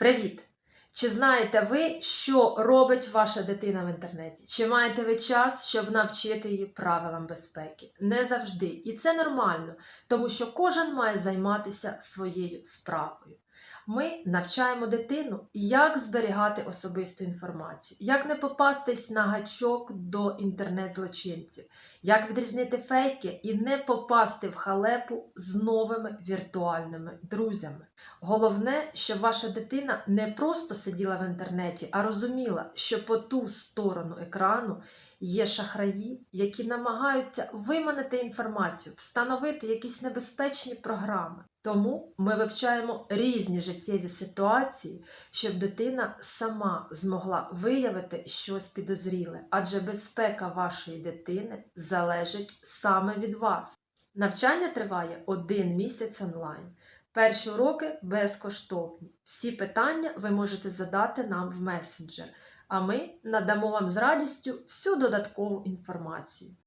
Привіт! Чи знаєте ви, що робить ваша дитина в інтернеті? Чи маєте ви час, щоб навчити її правилам безпеки? Не завжди. І це нормально, тому що кожен має займатися своєю справою. Ми навчаємо дитину, як зберігати особисту інформацію, як не попастись на гачок до інтернет-злочинців, як відрізнити фейки і не попасти в халепу з новими віртуальними друзями. Головне, щоб ваша дитина не просто сиділа в інтернеті, а розуміла, що по ту сторону екрану є шахраї, які намагаються виманити інформацію, встановити якісь небезпечні програми. Тому ми вивчаємо різні життєві ситуації, щоб дитина сама змогла виявити щось підозріле, адже безпека вашої дитини залежить саме від вас. Навчання триває один місяць онлайн. Перші уроки безкоштовні. Всі питання ви можете задати нам в месенджер, а ми надамо вам з радістю всю додаткову інформацію.